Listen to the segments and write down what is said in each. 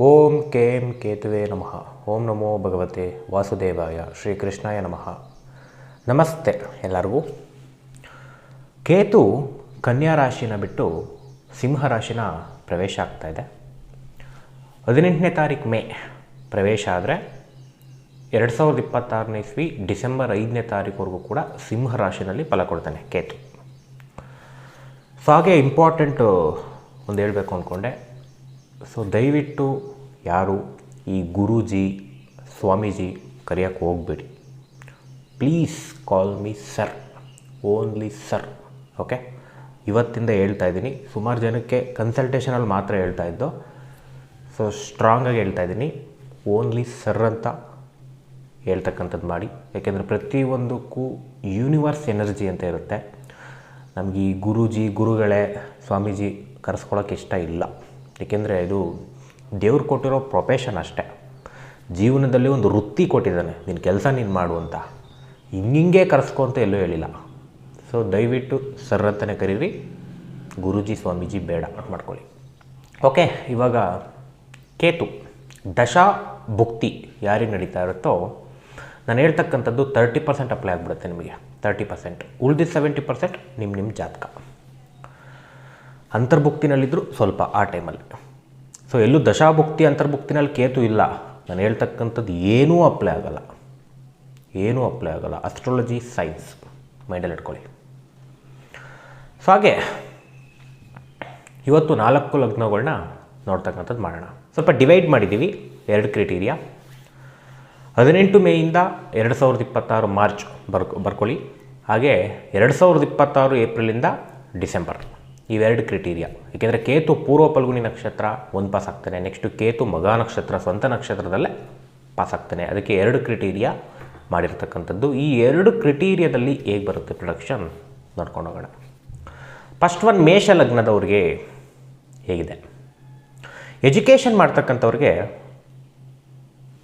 ಓಂ ಕೇಂ ಕೇತುವೆ ನಮಃ. ಓಂ ನಮೋ ಭಗವತೆ ವಾಸುದೇವಾಯ ಶ್ರೀಕೃಷ್ಣಾಯ ನಮಃ. ನಮಸ್ತೆ ಎಲ್ಲರಿಗೂ. ಕೇತು ಕನ್ಯಾ ರಾಶಿನ ಬಿಟ್ಟು ಸಿಂಹರಾಶಿನ ಪ್ರವೇಶ ಆಗ್ತಾ ಇದೆ. ಹದಿನೆಂಟನೇ ತಾರೀಕು ಮೇ ಪ್ರವೇಶ ಆದರೆ ಎರಡು ಸಾವಿರದ ಇಪ್ಪತ್ತಾರನೇ ಇಸ್ವಿ ಡಿಸೆಂಬರ್ ಐದನೇ ತಾರೀಕುವರೆಗೂ ಕೂಡ ಸಿಂಹರಾಶಿನಲ್ಲಿ ಫಲ ಕೊಡ್ತಾನೆ ಕೇತು. ಸೊ ಹಾಗೆ ಇಂಪಾರ್ಟೆಂಟು ಒಂದು ಹೇಳಬೇಕು ಅಂದ್ಕೊಂಡೆ ಸೊ ದಯವಿಟ್ಟು ಯಾರು ಈ ಗುರೂಜಿ, ಸ್ವಾಮೀಜಿ ಕರೆಯೋಕ್ಕೆ ಹೋಗಬೇಡಿ. Please call me sir only sir okay ಇವತ್ತಿಂದ ಹೇಳ್ತಾ ಇದ್ದೀನಿ. ಸುಮಾರು ಜನಕ್ಕೆ ಕನ್ಸಲ್ಟೇಷನಲ್ಲಿ ಮಾತ್ರ ಹೇಳ್ತಾ ಇದ್ದು, ಸೊ ಸ್ಟ್ರಾಂಗಾಗಿ ಹೇಳ್ತಾ ಇದ್ದೀನಿ. ಓನ್ಲಿ ಸರ್ ಅಂತ ಹೇಳ್ತಕ್ಕಂಥದ್ದು ಮಾಡಿ. ಯಾಕೆಂದರೆ ಪ್ರತಿಯೊಂದಕ್ಕೂ ಯೂನಿವರ್ಸ್ ಎನರ್ಜಿ ಅಂತ ಇರುತ್ತೆ. ನಮಗೆ ಈ ಗುರೂಜಿ, ಗುರುಗಳೇ ಸ್ವಾಮೀಜಿ ಕರೆಸ್ಕೊಳ್ಳೋಕೆ ಇಷ್ಟ ಇಲ್ಲ. ಏಕೆಂದರೆ ಇದು ದೇವ್ರು ಕೊಟ್ಟಿರೋ ಪ್ರೊಫೆಷನ್ ಅಷ್ಟೇ. ಜೀವನದಲ್ಲಿ ಒಂದು ವೃತ್ತಿ ಕೊಟ್ಟಿದ್ದಾನೆ. ನಿನ್ನ ಕೆಲಸ ನೀನು ಮಾಡು ಅಂತ. ಹಿಂಗಿಂಗೆ ಕರೆಸ್ಕೊ ಅಂತ ಎಲ್ಲೂ ಹೇಳಿಲ್ಲ. ಸೊ ದಯವಿಟ್ಟು ಸರ್ ಅಂತಲೇ ಕರೀರಿ. ಗುರೂಜಿ, ಸ್ವಾಮೀಜಿ ಬೇಡ. ಅಂತ ಮಾಡ್ಕೊಳ್ಳಿ. ಓಕೆ ಇವಾಗ ಕೇತು. ದಶಾ ಭುಕ್ತಿ ಯಾರಿಗೆ ನಡೀತಾ ಇರುತ್ತೋ, ನಾನು ಹೇಳ್ತಕ್ಕಂಥದ್ದು ತರ್ಟಿ ಪರ್ಸೆಂಟ್ ಅಪ್ಲೈ ಆಗಿಬಿಡುತ್ತೆ ನಿಮಗೆ. ತರ್ಟಿ ಪರ್ಸೆಂಟ್ ಉಳಿದಿದ್ದ ಸೆವೆಂಟಿ ಪರ್ಸೆಂಟ್ ನಿಮ್ಮ ನಿಮ್ಮ ಜಾತಕ. ಅಂತರ್ಭುಕ್ತಿನಲ್ಲಿದ್ದರೂ ಸ್ವಲ್ಪ ಆ ಟೈಮಲ್ಲಿ. ಸೊ ಎಲ್ಲೂ ದಶಾಭುಕ್ತಿ, ಅಂತರ್ಭುಕ್ತಿನಲ್ಲಿ ಕೇತು ಇಲ್ಲ. ನಾನು ಹೇಳ್ತಕ್ಕಂಥದ್ದು ಏನೂ ಅಪ್ಲೈ ಆಗಲ್ಲ. ಏನೂ ಅಪ್ಲೈ ಆಗಲ್ಲ. ಅಸ್ಟ್ರಾಲಜಿ ಸೈನ್ಸ್ ಮೈಂಡಲ್ಲಿ ಇಟ್ಕೊಳ್ಳಿ. ಸೊ ಹಾಗೆ ಇವತ್ತು ನಾಲ್ಕು ಲಗ್ನಗಳನ್ನ ನೋಡ್ತಕ್ಕಂಥದ್ದು ಮಾಡೋಣ. ಸ್ವಲ್ಪ ಡಿವೈಡ್ ಮಾಡಿದ್ದೀವಿ. ಎರಡು ಕ್ರೈಟೀರಿಯಾ ಹದಿನೆಂಟು ಮೇಯಿಂದ ಎರಡು ಸಾವಿರದ ಇಪ್ಪತ್ತಾರು ಮಾರ್ಚ್ ಬರ್ಕೊ ಬರ್ಕೊಳ್ಳಿ. ಹಾಗೆ ಎರಡು ಸಾವಿರದ ಇಪ್ಪತ್ತಾರು ಏಪ್ರಿಲಿಂದ ಡಿಸೆಂಬರ್. ಇವೆರಡು ಕ್ರಿಟೀರಿಯಾ. ಏಕೆಂದರೆ ಕೇತು ಪೂರ್ವ ಫಲ್ಗುಣಿ ನಕ್ಷತ್ರ ಒಂದು ಪಾಸ್ ಆಗ್ತಾನೆ ನೆಕ್ಸ್ಟು ಕೇತು ಮಗ ನಕ್ಷತ್ರ, ಸ್ವಂತ ನಕ್ಷತ್ರದಲ್ಲೇ ಪಾಸ್ ಆಗ್ತಾನೆ. ಅದಕ್ಕೆ ಎರಡು ಕ್ರಿಟೀರಿಯಾ ಮಾಡಿರ್ತಕ್ಕಂಥದ್ದು. ಈ ಎರಡು ಕ್ರಿಟೀರಿಯಾದಲ್ಲಿ ಹೇಗೆ ಬರುತ್ತೆ ಪ್ರೊಡಕ್ಷನ್ ನೋಡ್ಕೊಂಡು ಹೋಗೋಣ. ಫಸ್ಟ್ ಒನ್ ಮೇಷ ಲಗ್ನದವ್ರಿಗೆ ಹೇಗಿದೆ? ಎಜುಕೇಷನ್ ಮಾಡ್ತಕ್ಕಂಥವ್ರಿಗೆ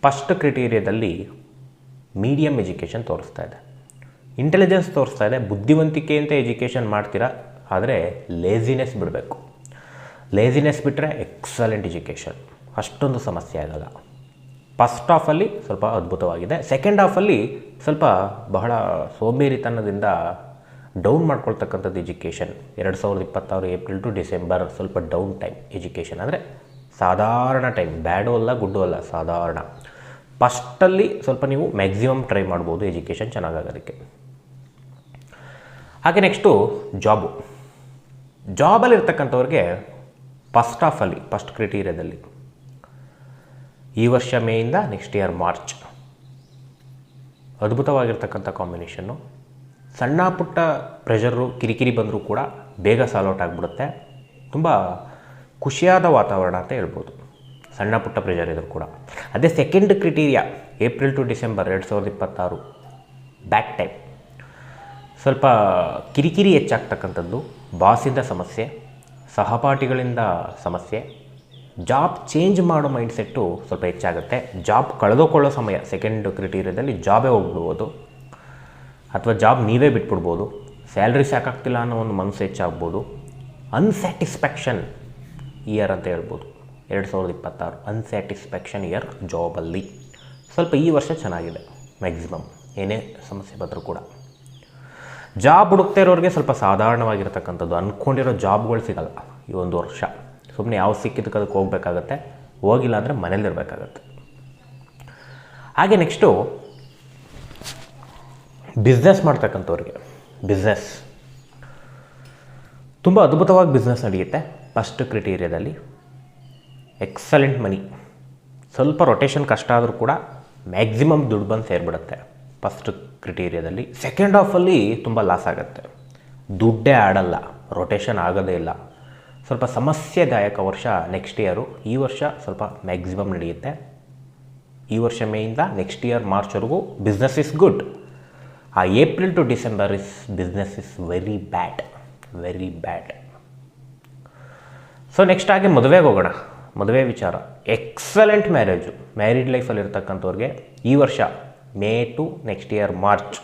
ಫಸ್ಟ್ ಕ್ರಿಟೀರಿಯಾದಲ್ಲಿ ಮೀಡಿಯಮ್ ಎಜುಕೇಷನ್ ತೋರಿಸ್ತಾ ಇದೆ. ಇಂಟೆಲಿಜೆನ್ಸ್ ತೋರಿಸ್ತಾ ಇದೆ. ಬುದ್ಧಿವಂತಿಕೆಯಂತೆ ಎಜುಕೇಷನ್ ಮಾಡ್ತೀರಾ? ಆದರೆ ಲೇಸಿನೆಸ್ ಬಿಡಬೇಕು. ಲೇಸಿನೆಸ್ ಬಿಟ್ಟರೆ ಎಕ್ಸಲೆಂಟ್ ಎಜುಕೇಷನ್ ಅಷ್ಟೊಂದು ಸಮಸ್ಯೆ ಆಗಲ್ಲ. ಫಸ್ಟ್ ಹಾಫಲ್ಲಿ ಸ್ವಲ್ಪ ಅದ್ಭುತವಾಗಿದೆ. ಸೆಕೆಂಡ್ ಹಾಫಲ್ಲಿ ಸ್ವಲ್ಪ ಬಹಳ ಸೋಂಬೇರಿತನದಿಂದ ಡೌನ್ ಮಾಡ್ಕೊಳ್ತಕ್ಕಂಥದ್ದು ಎಜುಕೇಷನ್ ಎರಡು ಸಾವಿರದ ಇಪ್ಪತ್ತಾರು ಏಪ್ರಿಲ್ ಟು ಡಿಸೆಂಬರ್ ಸ್ವಲ್ಪ ಡೌನ್ ಟೈಮ್ ಎಜುಕೇಷನ್ ಅಂದರೆ ಸಾಧಾರಣ ಟೈಮ್ ಬ್ಯಾಡು ಅಲ್ಲ ಗುಡ್ಡು ಅಲ್ಲ, ಸಾಧಾರಣ. ಫಸ್ಟಲ್ಲಿ ಸ್ವಲ್ಪ ನೀವು ಮ್ಯಾಕ್ಸಿಮಮ್ ಟ್ರೈ ಮಾಡ್ಬೋದು ಎಜುಕೇಷನ್ ಚೆನ್ನಾಗಾಗೋದಕ್ಕೆ. ಹಾಗೆ ನೆಕ್ಸ್ಟು ಜಾಬು ಜಾಬಲ್ಲಿ ಇರ್ತಕ್ಕಂಥವ್ರಿಗೆ ಫಸ್ಟ್ ಅಲ್ಲಿ ಫಸ್ಟ್ ಕ್ರೈಟೀರಿಯಾದಲ್ಲಿ ಈ ವರ್ಷ ಮೇಯಿಂದ ನೆಕ್ಸ್ಟ್ ಇಯರ್ ಮಾರ್ಚ್ ಅದ್ಭುತವಾಗಿರ್ತಕ್ಕಂಥ ಕಾಂಬಿನೇಷನ್ನು ಸಣ್ಣ ಪುಟ್ಟ ಪ್ರೆಷರು ಕಿರಿಕಿರಿ ಬಂದರೂ ಕೂಡ ಬೇಗ ಸಾಲೌಟ್ ಆಗಿಬಿಡುತ್ತೆ. ತುಂಬ ಖುಷಿಯಾದ ವಾತಾವರಣ ಅಂತ ಹೇಳ್ಬೋದು. ಸಣ್ಣ ಪುಟ್ಟ ಪ್ರೆಷರ್ ಇದ್ದರೂ ಕೂಡ. ಅದೇ second criteria April to December ಎರಡು ಸಾವಿರದ ಇಪ್ಪತ್ತಾರು. ಬ್ಯಾಕ್ ಟೈಮ್ ಸ್ವಲ್ಪ ಕಿರಿಕಿರಿ ಹೆಚ್ಚಾಗ್ತಕ್ಕಂಥದ್ದು. ಬಾಸಿಂದ ಸಮಸ್ಯೆ, ಸಹಪಾಠಿಗಳಿಂದ ಸಮಸ್ಯೆ ಜಾಬ್ ಚೇಂಜ್ ಮಾಡೋ ಮೈಂಡ್ಸೆಟ್ಟು ಸ್ವಲ್ಪ ಹೆಚ್ಚಾಗುತ್ತೆ. ಜಾಬ್ ಕಳೆದುಕೊಳ್ಳೋ ಸಮಯ ಸೆಕೆಂಡ್ ಕ್ರಿಟೀರಿಯಾದಲ್ಲಿ ಜಾಬೇ ಹೋಗ್ಬಿಡ್ಬೋದು ಅಥವಾ ಜಾಬ್ ನೀವೇ ಬಿಟ್ಬಿಡ್ಬೋದು. ಸ್ಯಾಲ್ರಿ ಸಾಕಾಗ್ತಿಲ್ಲ ಅನ್ನೋ ಒಂದು ಮನಸ್ಸು ಹೆಚ್ಚಾಗ್ಬೋದು. ಅನ್ಸ್ಯಾಟಿಸ್ಫ್ಯಾಕ್ಷನ್ ಇಯರ್ ಅಂತ ಹೇಳ್ಬೋದು. ಎರಡು ಸಾವಿರದ ಇಪ್ಪತ್ತಾರು ಅನ್ಸ್ಯಾಟಿಸ್ಫ್ಯಾಕ್ಷನ್ ಇಯರ್ ಜಾಬಲ್ಲಿ ಸ್ವಲ್ಪ ಈ ವರ್ಷ ಚೆನ್ನಾಗಿದೆ ಮ್ಯಾಕ್ಸಿಮಮ್ ಏನೇ ಸಮಸ್ಯೆ ಬಂದರೂ ಕೂಡ. ಜಾಬ್ ಹುಡುಕ್ತಾ ಇರೋರಿಗೆ ಸ್ವಲ್ಪ ಸಾಧಾರಣವಾಗಿರ್ತಕ್ಕಂಥದ್ದು. ಅಂದ್ಕೊಂಡಿರೋ ಜಾಬ್ಗಳು ಸಿಗಲ್ಲ ಈ ಒಂದು ವರ್ಷ. ಸುಮ್ಮನೆ ಯಾವ ಸಿಕ್ಕಿದ್ದಕ್ಕೆ ಅದಕ್ಕೆ ಹೋಗಬೇಕಾಗತ್ತೆ. ಹೋಗಿಲ್ಲ ಅಂದರೆ ಮನೇಲಿರಬೇಕಾಗತ್ತೆ ಹಾಗೆ ನೆಕ್ಸ್ಟು ಬಿಸ್ನೆಸ್ ಮಾಡ್ತಕ್ಕಂಥವ್ರಿಗೆ. ಬಿಸ್ನೆಸ್ ತುಂಬ ಅದ್ಭುತವಾಗಿ ಬಿಸ್ನೆಸ್ ನಡೆಯುತ್ತೆ. ಫಸ್ಟ್ ಕ್ರಿಟೀರಿಯಾದಲ್ಲಿ ಎಕ್ಸಲೆಂಟ್ ಮನಿ ಸ್ವಲ್ಪ ರೊಟೇಷನ್ ಕಷ್ಟ ಆದರೂ ಕೂಡ ಮ್ಯಾಕ್ಸಿಮಮ್ ದುಡ್ಡು ಬಂದು ಸೇರಿಬಿಡುತ್ತೆ. ಫಸ್ಟ್ ಕ್ರಿಟೀರಿಯಾದಲ್ಲಿ ಸೆಕೆಂಡ್ ಹಾಫಲ್ಲಿ ತುಂಬ ಲಾಸ್ ಆಗುತ್ತೆ. ದುಡ್ಡೇ ಆಡಲ್ಲ ರೊಟೇಷನ್ ಆಗೋದೇ ಇಲ್ಲ. ಸ್ವಲ್ಪ ಸಮಸ್ಯೆದಾಯಕ ವರ್ಷ ನೆಕ್ಸ್ಟ್ ಇಯರು ಈ ವರ್ಷ ಸ್ವಲ್ಪ ಮ್ಯಾಕ್ಸಿಮಮ್ ನಡೆಯುತ್ತೆ. ಈ ವರ್ಷ ಮೇಯಿಂದ ನೆಕ್ಸ್ಟ್ ಇಯರ್ ಮಾರ್ಚ್ವರೆಗೂ ಬಿಸ್ನೆಸ್ ಇಸ್ ಗುಡ್ ಆ April to December is business is very bad very bad so next ಹಾಗೆ ಮದುವೆಗೆ ಹೋಗೋಣ. ಮದುವೆ ವಿಚಾರ. ಎಕ್ಸಲೆಂಟ್ ಮ್ಯಾರೇಜು ಮ್ಯಾರಿಡ್ ಲೈಫಲ್ಲಿ ಇರ್ತಕ್ಕಂಥವ್ರಿಗೆ ಈ ವರ್ಷ May to next year March.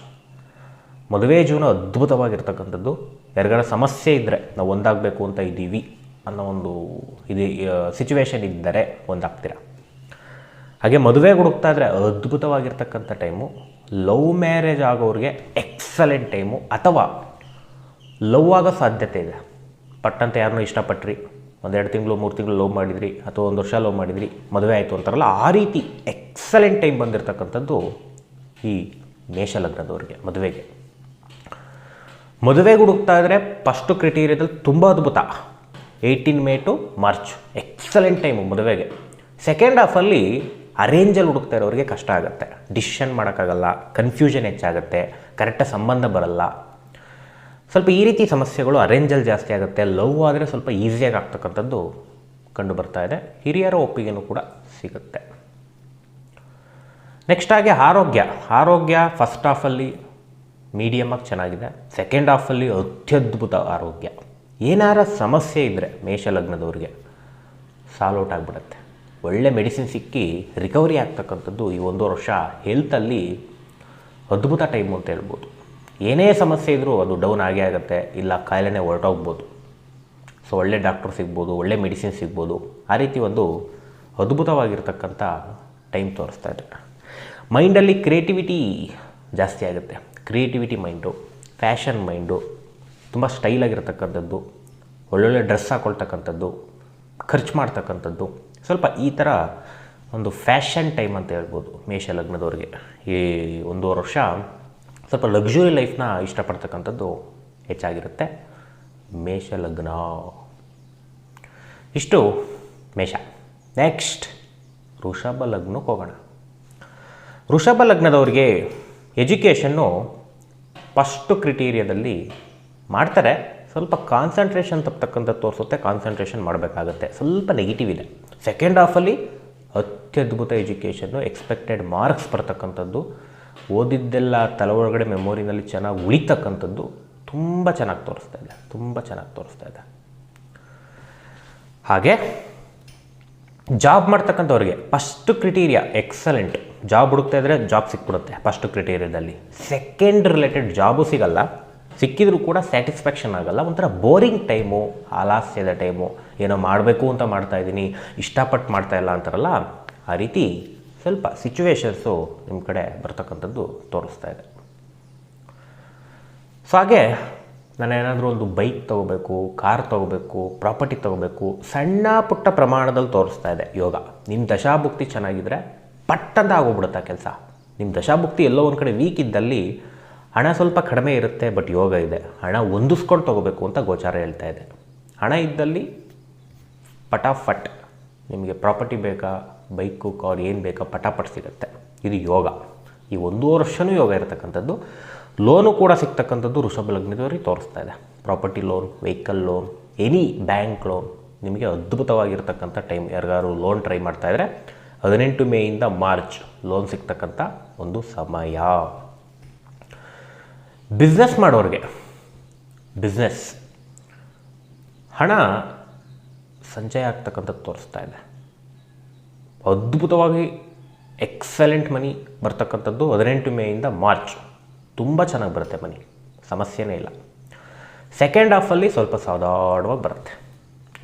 ಮದುವೆ ಜೀವನ ಅದ್ಭುತವಾಗಿರ್ತಕ್ಕಂಥದ್ದು. ಯಾರಿಗಾರ ಸಮಸ್ಯೆ ಇದ್ದರೆ ನಾವು ಒಂದಾಗಬೇಕು ಅಂತ ಇದ್ದೀವಿ ಅನ್ನೋ ಒಂದು ಇದು ಸಿಚುವೇಶನ್ ಇದ್ದರೆ ಒಂದಾಗ್ತೀರ? ಹಾಗೆ ಮದುವೆ ಹುಡುಕ್ತಾ ಇದ್ರೆ ಅದ್ಭುತವಾಗಿರ್ತಕ್ಕಂಥ ಟೈಮು ಲವ್ ಮ್ಯಾರೇಜ್ ಆಗೋರಿಗೆ ಎಕ್ಸಲೆಂಟ್ ಟೈಮು ಅಥವಾ ಲವ್ ಆಗೋ ಸಾಧ್ಯತೆ ಇದೆ. ಪಟ್ಟಂತ ಯಾರನ್ನೂ ಇಷ್ಟಪಟ್ರಿ, ಒಂದೆರಡು ತಿಂಗಳು, ಮೂರು ತಿಂಗಳು ಲವ್ ಮಾಡಿದ್ರಿ, ಅಥವಾ ಒಂದು ವರ್ಷ ಲವ್ ಮಾಡಿದ್ರಿ, ಮದುವೆ ಆಯಿತು ಅಂತಾರಲ್ಲ, ಆ ರೀತಿ ಎಕ್ಸಲೆಂಟ್ ಟೈಮ್ ಬಂದಿರತಕ್ಕಂಥದ್ದು ಈ ಮೇಷಲಗ್ನದವ್ರಿಗೆ ಮದುವೆಗೆ. ಮದುವೆಗೆ ಹುಡುಕ್ತಾ ಇದ್ದರೆ ಫಸ್ಟು ಕ್ರಿಟೀರಿಯಾದಲ್ಲಿ ತುಂಬ ಅದ್ಭುತ. Eighteen May to March excellent time ಮದುವೆಗೆ. ಸೆಕೆಂಡ್ ಹಾಫಲ್ಲಿ ಅರೇಂಜಲ್ಲಿ ಹುಡುಕ್ತಾ ಇರೋರಿಗೆ ಕಷ್ಟ ಆಗುತ್ತೆ. ಡಿಸಿಷನ್ ಮಾಡೋಕ್ಕಾಗಲ್ಲ ಕನ್ಫ್ಯೂಷನ್ ಹೆಚ್ಚಾಗುತ್ತೆ ಕರೆಕ್ಟಾಗಿ ಸಂಬಂಧ ಬರಲ್ಲ. ಸ್ವಲ್ಪ ಈ ರೀತಿ ಸಮಸ್ಯೆಗಳು ಅರೇಂಜಲ್ಲಿ ಜಾಸ್ತಿ ಆಗುತ್ತೆ. ಲವ್ ಆದರೆ ಸ್ವಲ್ಪ ಈಸಿಯಾಗಿ ಆಗ್ತಕ್ಕಂಥದ್ದು ಕಂಡು ಬರ್ತಾ ಇದೆ. ಹಿರಿಯರ ಒಪ್ಪಿಗೆನೂ ಕೂಡ ಸಿಗುತ್ತೆ. ನೆಕ್ಸ್ಟ್ ಆಗಿ ಆರೋಗ್ಯ. ಆರೋಗ್ಯ ಫಸ್ಟ್ ಹಾಫಲ್ಲಿ ಮೀಡಿಯಮಾಗಿ ಚೆನ್ನಾಗಿದೆ. ಸೆಕೆಂಡ್ ಹಾಫಲ್ಲಿ ಅತ್ಯದ್ಭುತ ಆರೋಗ್ಯ. ಏನಾರ ಸಮಸ್ಯೆ ಇದ್ದರೆ ಮೇಷಲಗ್ನದವ್ರಿಗೆ ಸಾಲ್ವ್ ಔಟ್ ಆಗಿಬಿಡುತ್ತೆ. ಒಳ್ಳೆ ಮೆಡಿಸಿನ್ ಸಿಕ್ಕಿ ರಿಕವರಿ ಆಗ್ತಕ್ಕಂಥದ್ದು ಈ ಒಂದು ವರ್ಷ ಹೆಲ್ತಲ್ಲಿ ಅದ್ಭುತ ಟೈಮು ಅಂತ ಹೇಳ್ಬೋದು. ಏನೇ ಸಮಸ್ಯೆ ಇದ್ದರೂ ಅದು ಡೌನ್ ಆಗೇ ಆಗುತ್ತೆ. ಇಲ್ಲ ಕಾಯಿಲೆನೇ ಹೊರಟೋಗ್ಬೋದು. ಸೊ ಒಳ್ಳೆ ಡಾಕ್ಟರ್ ಸಿಗ್ಬೋದು, ಒಳ್ಳೆ ಮೆಡಿಸಿನ್ ಸಿಗ್ಬೋದು. ಆ ರೀತಿ ಒಂದು ಅದ್ಭುತವಾಗಿರ್ತಕ್ಕಂಥ ಟೈಮ್ ತೋರಿಸ್ತಾ ಇದೆ. ಮೈಂಡಲ್ಲಿ ಕ್ರಿಯೇಟಿವಿಟಿ ಜಾಸ್ತಿ ಆಗುತ್ತೆ. ಕ್ರಿಯೇಟಿವಿಟಿ ಮೈಂಡು, ಫ್ಯಾಷನ್ ಮೈಂಡು, ತುಂಬ ಸ್ಟೈಲಾಗಿರ್ತಕ್ಕಂಥದ್ದು ಒಳ್ಳೊಳ್ಳೆ ಡ್ರೆಸ್ ಹಾಕ್ಕೊಳ್ತಕ್ಕಂಥದ್ದು ಖರ್ಚು ಮಾಡ್ತಕ್ಕಂಥದ್ದು, ಸ್ವಲ್ಪ ಈ ಥರ ಒಂದು ಫ್ಯಾಷನ್ ಟೈಮ್ ಅಂತ ಹೇಳ್ಬೋದು ಮೇಷ ಲಗ್ನದವ್ರಿಗೆ. ಈ ಒಂದೂವರೆ ವರ್ಷ ಸ್ವಲ್ಪ ಲಕ್ಸುರಿ ಲೈಫ್ನ ಇಷ್ಟಪಡ್ತಕ್ಕಂಥದ್ದು ಹೆಚ್ಚಾಗಿರುತ್ತೆ ಮೇಷ ಲಗ್ನ. ಇಷ್ಟು ಮೇಷ. ನೆಕ್ಸ್ಟ್, ವೃಷಭ ಲಗ್ನಕ್ಕೆ ಹೋಗೋಣ. ವೃಷಭ ಲಗ್ನದವ್ರಿಗೆ ಎಜುಕೇಷನ್ನು ಫಸ್ಟು ಕ್ರಿಟೀರಿಯಾದಲ್ಲಿ ಮಾಡ್ತಾರೆ. ಸ್ವಲ್ಪ ಕಾನ್ಸಂಟ್ರೇಷನ್ ತಪ್ಪತಕ್ಕಂಥ ತೋರಿಸುತ್ತೆ, ಕಾನ್ಸಂಟ್ರೇಷನ್ ಮಾಡಬೇಕಾಗತ್ತೆ. ಸ್ವಲ್ಪ ನೆಗೆಟಿವ್ ಇದೆ. ಸೆಕೆಂಡ್ ಹಾಫಲ್ಲಿ ಅತ್ಯದ್ಭುತ ಎಜುಕೇಷನ್ನು ಎಕ್ಸ್ಪೆಕ್ಟೆಡ್ ಮಾರ್ಕ್ಸ್ ಬರ್ತಕ್ಕಂಥದ್ದು, ಓದಿದ್ದೆಲ್ಲ ತಲೆ ಒಳಗಡೆ ಮೆಮೊರಿನಲ್ಲಿ ಚೆನ್ನಾಗಿ ಉಳಿತಕ್ಕಂಥದ್ದು ತುಂಬ ಚೆನ್ನಾಗಿ ತೋರಿಸ್ತಾ ಇದೆ, ತುಂಬ ಚೆನ್ನಾಗಿ ತೋರಿಸ್ತಾ ಇದೆ. ಹಾಗೆ ಜಾಬ್ ಮಾಡ್ತಕ್ಕಂಥವ್ರಿಗೆ ಫಸ್ಟ್ ಕ್ರಿಟೀರಿಯಾ ಎಕ್ಸಲೆಂಟ್ ಜಾಬ್ ಹುಡುಕ್ತಾ ಇದ್ದರೆ ಜಾಬ್ ಸಿಕ್ಬಿಡುತ್ತೆ ಫಸ್ಟ್ ಕ್ರಿಟೇರಿಯಾದಲ್ಲಿ ಸೆಕೆಂಡ್ ರಿಲೇಟೆಡ್ ಜಾಬು ಸಿಗಲ್ಲ. ಸಿಕ್ಕಿದ್ರೂ ಕೂಡ ಸ್ಯಾಟಿಸ್ಫ್ಯಾಕ್ಷನ್ ಆಗಲ್ಲ. ಒಂಥರ ಬೋರಿಂಗ್ ಟೈಮು ಆಲಾಸ್ಯದ ಟೈಮು ಏನೋ ಮಾಡಬೇಕು ಅಂತ ಮಾಡ್ತಾ ಇದ್ದೀನಿ, ಇಷ್ಟಪಟ್ಟು ಮಾಡ್ತಾ ಇಲ್ಲ ಅಂತಾರಲ್ಲ, ಆ ರೀತಿ ಸ್ವಲ್ಪ ಸಿಚುವೇಶನ್ಸು ನಿಮ್ಮ ಕಡೆ ಬರ್ತಕ್ಕಂಥದ್ದು ತೋರಿಸ್ತಾ ಇದೆ. ಸೊ ಹಾಗೆ ನಾನು ಏನಾದರೂ ಒಂದು ಬೈಕ್ ತೊಗೋಬೇಕು ಕಾರ್ ತೊಗೋಬೇಕು ಪ್ರಾಪರ್ಟಿ ತೊಗೋಬೇಕು, ಸಣ್ಣ ಪುಟ್ಟ ಪ್ರಮಾಣದಲ್ಲಿ ತೋರಿಸ್ತಾ ಇದೆ ಯೋಗ. ನಿಮ್ಮ ದಶಾಭುಕ್ತಿ ಚೆನ್ನಾಗಿದ್ದರೆ ಪಟ್ಟಂತ ಆಗೋಗ್ಬಿಡುತ್ತೆ ಕೆಲಸ. ನಿಮ್ಮ ದಶಾಭುಕ್ತಿ ಎಲ್ಲೋ ಒಂದು ಕಡೆ ವೀಕ್ ಇದ್ದಲ್ಲಿ ಹಣ ಸ್ವಲ್ಪ ಕಡಿಮೆ ಇರುತ್ತೆ ಬಟ್ ಯೋಗ ಇದೆ. ಹಣ ಹೊಂದಿಸ್ಕೊಂಡು ತೊಗೋಬೇಕು ಅಂತ ಗೋಚಾರ ಹೇಳ್ತಾ ಇದೆ. ಹಣ ಇದ್ದಲ್ಲಿ ಪಟಾಫಟ್. ನಿಮಗೆ ಪ್ರಾಪರ್ಟಿ ಬೇಕಾ ಬೈಕು ಕಾರ್ ಏನು ಬೇಕಾ ಪಟಾಪಟ್ ಸಿಗುತ್ತೆ. ಇದು ಯೋಗ. ಈ ಒಂದೂವರೆ ವರ್ಷವೂ ಯೋಗ ಇರತಕ್ಕಂಥದ್ದು. ಲೋನು ಕೂಡ ಸಿಗ್ತಕ್ಕಂಥದ್ದು ಋಷಭ ಲಗ್ನದವರಿಗೆ ತೋರಿಸ್ತಾ ಇದೆ. Property loan vehicle loan any bank loan ನಿಮಗೆ ಅದ್ಭುತವಾಗಿರ್ತಕ್ಕಂಥ ಟೈಮ್ ಯಾರಿಗಾರು ಲೋನ್ ಟ್ರೈ ಮಾಡ್ತಾಯಿದ್ರೆ ಹದಿನೆಂಟು ಮೇಯಿಂದ ಮಾರ್ಚ್ ಲೋನ್ ಸಿಗ್ತಕ್ಕಂಥ ಒಂದು ಸಮಯ. ಬಿಸ್ನೆಸ್ ಮಾಡೋರಿಗೆ ಬಿಸ್ನೆಸ್ ಹಣ ಸಂಚಯ ಆಗ್ತಕ್ಕಂಥದ್ದು ತೋರಿಸ್ತಾ ಇದೆ. ಅದ್ಭುತವಾಗಿ ಎಕ್ಸಲೆಂಟ್ ಮನಿ ಬರ್ತಕ್ಕಂಥದ್ದು ಹದಿನೆಂಟು ಮೇಯಿಂದ ಮಾರ್ಚ್. ತುಂಬ ಚೆನ್ನಾಗಿ ಬರುತ್ತೆ ಮನಿ ಸಮಸ್ಯೆನೇ ಇಲ್ಲ. ಸೆಕೆಂಡ್ ಹಾಫಲ್ಲಿ ಸ್ವಲ್ಪ ಸಾಧಾರಣವಾಗಿ ಬರುತ್ತೆ.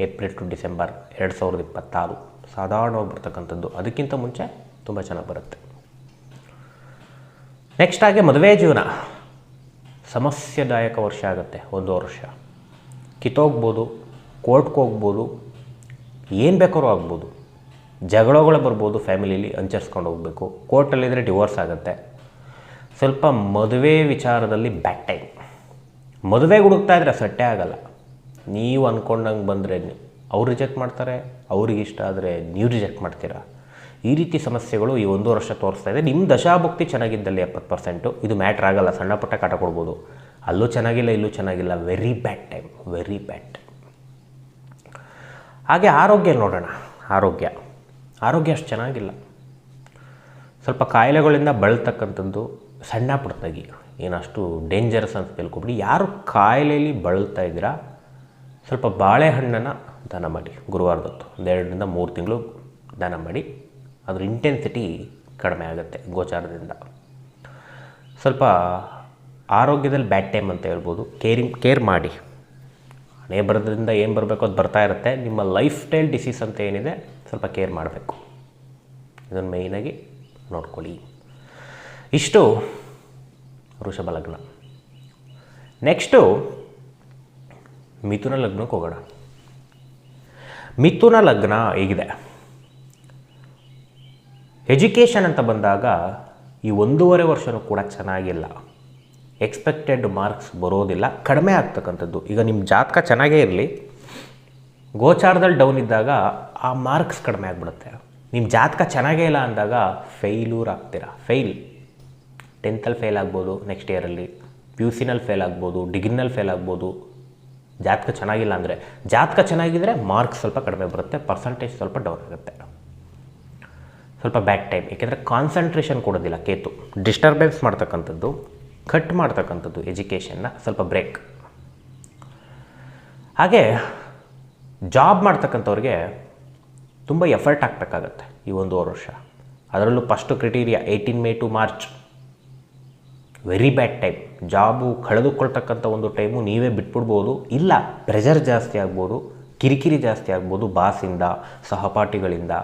ಏಪ್ರಿಲ್ ಟು ಡಿಸೆಂಬರ್ ಎರಡು ಸಾವಿರದ ಇಪ್ಪತ್ತಾರು. ಸಾಧಾರಣವಾಗಿ ಬರ್ತಕ್ಕಂಥದ್ದು ಅದಕ್ಕಿಂತ ಮುಂಚೆ ತುಂಬ ಚೆನ್ನಾಗಿ ಬರುತ್ತೆ. ನೆಕ್ಸ್ಟ್ ಹಾಗೆ ಮದುವೆ ಜೀವನ. ಸಮಸ್ಯೆದಾಯಕ ವರ್ಷ ಆಗುತ್ತೆ, ಒಂದು ವರ್ಷ. ಕಿತ್ತೋಗ್ಬೋದು, ಕೋರ್ಟ್ಗೆ ಹೋಗ್ಬೋದು, ಏನು ಬೇಕಾದ್ರೂ ಆಗ್ಬೋದು. ಜಗಳಗಳು ಬರ್ಬೋದು, ಫ್ಯಾಮಿಲೀಲಿ ಹಂಚರ್ಸ್ಕೊಂಡು ಹೋಗಬೇಕು. ಕೋರ್ಟಲ್ಲಿದ್ದರೆ ಡಿವೋರ್ಸ್ ಆಗುತ್ತೆ. ಸ್ವಲ್ಪ ಮದುವೆ ವಿಚಾರದಲ್ಲಿ ಬ್ಯಾಟ್ ಟೈಮ್. ಮದುವೆಗೆ ಹುಡುಕ್ತಾ ಇದ್ರೆ ಸಟ್ಟೆ ಆಗಲ್ಲ. ನೀವು ಅಂದ್ಕೊಂಡಂಗೆ ಬಂದರೆ ಅವ್ರು ರಿಜೆಕ್ಟ್ ಮಾಡ್ತಾರೆ, ಅವ್ರಿಗೆ ಇಷ್ಟ ಆದರೆ ನೀವು ರಿಜೆಕ್ಟ್ ಮಾಡ್ತೀರಾ? ಈ ರೀತಿ ಸಮಸ್ಯೆಗಳು ಈ ಒಂದು ವರ್ಷ ತೋರಿಸ್ತಾ ಇದೆ. ನಿಮ್ಮ ದಶಾಭಕ್ತಿ ಚೆನ್ನಾಗಿದ್ದಲ್ಲಿ ಎಪ್ಪತ್ತು ಪರ್ಸೆಂಟು ಇದು ಮ್ಯಾಟ್ರ್ ಆಗಲ್ಲ, ಸಣ್ಣ ಪುಟ್ಟ ಕಾಟ ಕೊಡ್ಬೋದು. ಅಲ್ಲೂ ಚೆನ್ನಾಗಿಲ್ಲ, ಇಲ್ಲೂ ಚೆನ್ನಾಗಿಲ್ಲ. Very bad time very bad ಹಾಗೆ ಆರೋಗ್ಯ ನೋಡೋಣ, ಆರೋಗ್ಯ. ಆರೋಗ್ಯ ಅಷ್ಟು ಚೆನ್ನಾಗಿಲ್ಲ. ಸ್ವಲ್ಪ ಕಾಯಿಲೆಗಳಿಂದ ಬಳಲ್ತಕ್ಕಂಥದ್ದು ಸಣ್ಣ ಪುಟ್ಟದಾಗಿ ಏನಷ್ಟು ಡೇಂಜರಸ್ ಅಂತ ತಿಳ್ಕೊಬಿಡಿ. ಯಾರು ಕಾಯಿಲೆಯಲ್ಲಿ ಬಳಲ್ತಾ ಇದ್ದೀರಾ? ಸ್ವಲ್ಪ ಬಾಳೆಹಣ್ಣನ್ನು ದಾನ ಮಾಡಿ ಗುರುವಾರದೊತ್ತು ಒಂದೆರಡರಿಂದ ಮೂರು ತಿಂಗಳು ದಾನ ಮಾಡಿ, ಅದರ ಇಂಟೆನ್ಸಿಟಿ ಕಡಿಮೆ ಆಗುತ್ತೆ ಗೋಚಾರದಿಂದ. ಸ್ವಲ್ಪ ಆರೋಗ್ಯದಲ್ಲಿ ಬ್ಯಾಡ್ ಟೈಮ್ ಅಂತ ಹೇಳ್ಬೋದು. ಕೇರಿಂಗ್ ಕೇರ್ ಮಾಡಿ. ಹಣೆ ಬರೋದ್ರಿಂದ ಏನು ಬರಬೇಕು ಅದು ಬರ್ತಾ ಇರುತ್ತೆ. ನಿಮ್ಮ ಲೈಫ್ ಸ್ಟೈಲ್ ಡಿಸೀಸ್ ಅಂತ ಏನಿದೆ, ಸ್ವಲ್ಪ ಕೇರ್ ಮಾಡಬೇಕು. ಇದನ್ನು ಮೇಯ್ನಾಗಿ ನೋಡ್ಕೊಳ್ಳಿ. ಇಷ್ಟು ವೃಷಭ ಲಗ್ನ. ನೆಕ್ಸ್ಟು ಮಿಥುನ ಲಗ್ನಕ್ಕೆ ಹೋಗೋಣ. ಮಿಥುನ ಲಗ್ನ ಹೇಗಿದೆ. ಎಜುಕೇಷನ್ ಅಂತ ಬಂದಾಗ ಈ ಒಂದೂವರೆ ವರ್ಷವೂ ಕೂಡ ಚೆನ್ನಾಗಿಲ್ಲ. ಎಕ್ಸ್ಪೆಕ್ಟೆಡ್ ಮಾರ್ಕ್ಸ್ ಬರೋದಿಲ್ಲ. ಕಡಿಮೆ ಆಗ್ತಕ್ಕಂಥದ್ದು. ಈಗ ನಿಮ್ಮ ಜಾತಕ ಚೆನ್ನಾಗೇ ಇರಲಿ. ಗೋಚಾರದಲ್ಲಿ ಡೌನ್ ಇದ್ದಾಗ ಆ ಮಾರ್ಕ್ಸ್ ಕಡಿಮೆ ಆಗಿಬಿಡುತ್ತೆ. ನಿಮ್ಮ ಜಾತಕ ಚೆನ್ನಾಗೇ ಇಲ್ಲ ಅಂದಾಗ ಫೇಲ್ಯೂರ್ ಆಗ್ತೀರಾ? ಫೇಲ್ ಟೆಂತಲ್ಲಿ ಫೇಲ್ ಆಗ್ಬೋದು ನೆಕ್ಸ್ಟ್ ಇಯರಲ್ಲಿ ಪಿ ಯು ಸಿನಲ್ಲಿ ಫೇಲ್ ಆಗ್ಬೋದು ಡಿಗ್ರಿನಲ್ಲಿ ಫೇಲ್ ಆಗ್ಬೋದು. ಜಾತಕ ಚೆನ್ನಾಗಿಲ್ಲ ಅಂದರೆ ಜಾತಕ ಚೆನ್ನಾಗಿದ್ದರೆ ಮಾರ್ಕ್ಸ್ ಸ್ವಲ್ಪ ಕಡಿಮೆ ಬರುತ್ತೆ ಪರ್ಸಂಟೇಜ್ ಸ್ವಲ್ಪ ಡೌನ್ ಆಗುತ್ತೆ. ಸ್ವಲ್ಪ ಬ್ಯಾಕ್ ಟೈಮ್ ಏಕೆಂದರೆ ಕಾನ್ಸಂಟ್ರೇಷನ್ ಕೊಡೋದಿಲ್ಲ ಕೇತು. ಡಿಸ್ಟರ್ಬೆನ್ಸ್ ಮಾಡ್ತಕ್ಕಂಥದ್ದು ಕಟ್ ಮಾಡ್ತಕ್ಕಂಥದ್ದು ಎಜುಕೇಷನ್ನ ಸ್ವಲ್ಪ ಬ್ರೇಕ್ ಹಾಗೆ ಜಾಬ್ ಮಾಡ್ತಕ್ಕಂಥವ್ರಿಗೆ ತುಂಬ ಎಫರ್ಟ್ ಹಾಕ್ಬೇಕಾಗತ್ತೆ ಈ ಒಂದೂವರೆ ವರ್ಷ. ಅದರಲ್ಲೂ first criteria eighteen May to March very bad time job ಕಳೆದುಕೊಳ್ತಕ್ಕಂಥ ಒಂದು ಟೈಮು ನೀವೇ ಬಿಟ್ಬಿಡ್ಬೋದು. ಇಲ್ಲ ಪ್ರೆಷರ್ ಜಾಸ್ತಿ ಆಗ್ಬೋದು, ಕಿರಿಕಿರಿ ಜಾಸ್ತಿ ಆಗ್ಬೋದು ಬಾಸಿಂದ ಸಹಪಾಠಿಗಳಿಂದ.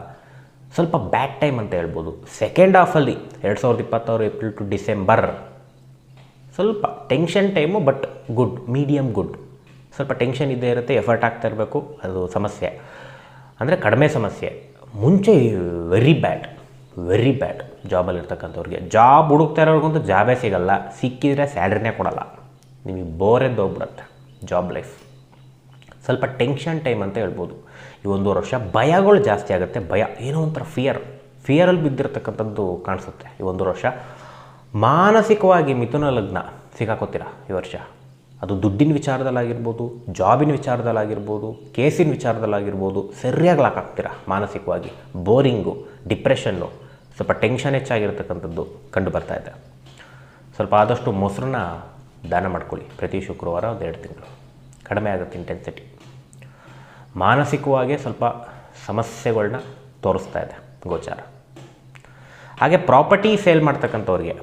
ಸ್ವಲ್ಪ ಬ್ಯಾಡ್ ಟೈಮ್ ಅಂತ ಹೇಳ್ಬೋದು. ಸೆಕೆಂಡ್ ಹಾಫಲ್ಲಿ ಎರಡು ಸಾವಿರದ ಇಪ್ಪತ್ತಾರು ಏಪ್ರಿಲ್ ಟು ಡಿಸೆಂಬರ್ ಸ್ವಲ್ಪ tension time but good medium good ಸ್ವಲ್ಪ ಟೆನ್ಷನ್ ಇದ್ದೇ ಇರುತ್ತೆ ಎಫರ್ಟ್ ಆಗ್ತಾ ಇರಬೇಕು, ಅದು ಸಮಸ್ಯೆ. ಅಂದರೆ ಕಡಿಮೆ ಸಮಸ್ಯೆ. ಮುಂಚೆ ವೆರಿ ಬ್ಯಾಡ್ ವೆರಿ ಬ್ಯಾಡ್ ಜಾಬಲ್ಲಿ ಇರ್ತಕ್ಕಂಥವ್ರಿಗೆ. ಜಾಬ್ ಹುಡುಕ್ತಾ ಇರೋರ್ಗಂತೂ ಜಾಬೇ ಸಿಗಲ್ಲ. ಸಿಕ್ಕಿದರೆ ಸ್ಯಾಲ್ರಿನೇ ಕೊಡಲ್ಲ. ನಿಮಗೆ ಬೋರೆದ್ದು ಹೋಗ್ಬಿಡುತ್ತೆ ಜಾಬ್ ಲೈಫ್ ಸ್ವಲ್ಪ ಟೆನ್ಷನ್ ಟೈಮ್ ಅಂತ ಹೇಳ್ಬೋದು. ಈ ಒಂದು ವರ್ಷ ಭಯಗಳು ಜಾಸ್ತಿ ಆಗುತ್ತೆ. ಭಯ, ಏನೋ ಒಂಥರ ಫಿಯರ್ ಫಿಯರಲ್ಲಿ ಬಿದ್ದಿರತಕ್ಕಂಥದ್ದು ಕಾಣಿಸುತ್ತೆ. ಈ ಒಂದು ವರ್ಷ ಮಾನಸಿಕವಾಗಿ ಮಿಥುನ ಲಗ್ನ ಸಿಕ್ಕಾಕೋತೀರ ಈ ವರ್ಷ? ಅದು ದುಡ್ಡಿನ ವಿಚಾರದಲ್ಲಾಗಿರ್ಬೋದು ಜಾಬಿನ ವಿಚಾರದಲ್ಲಾಗಿರ್ಬೋದು ಕೇಸಿನ ವಿಚಾರದಲ್ಲಾಗಿರ್ಬೋದು, ಸರಿಯಾಗಿ ಲಾಕ್ ಆಗ್ತೀರಾ ಮಾನಸಿಕವಾಗಿ? ಬೋರಿಂಗು ಡಿಪ್ರೆಷನ್ನು ಸ್ವಲ್ಪ ಟೆನ್ಷನ್ ಹೆಚ್ಚಾಗಿರ್ತಕ್ಕಂಥದ್ದು ಕಂಡು ಬರ್ತಾ ಇದೆ. ಸ್ವಲ್ಪ ಆದಷ್ಟು ಮೊಸರನ್ನ ದಾನ ಮಾಡ್ಕೊಳ್ಳಿ. ಪ್ರತಿ ಶುಕ್ರವಾರ ಒಂದು ಎರಡು ತಿಂಗಳು. ಕಡಿಮೆ ಆಗುತ್ತೆ ಇಂಟೆನ್ಸಿಟಿ ಮಾನಸಿಕವಾಗಿ ಸ್ವಲ್ಪ ಸಮಸ್ಯೆಗಳನ್ನ ತೋರಿಸ್ತಾ ಇದೆ ಗೋಚಾರ. ಹಾಗೆ ಪ್ರಾಪರ್ಟಿ ಸೇಲ್ ಮಾಡ್ತಕ್ಕಂಥವ್ರಿಗೆ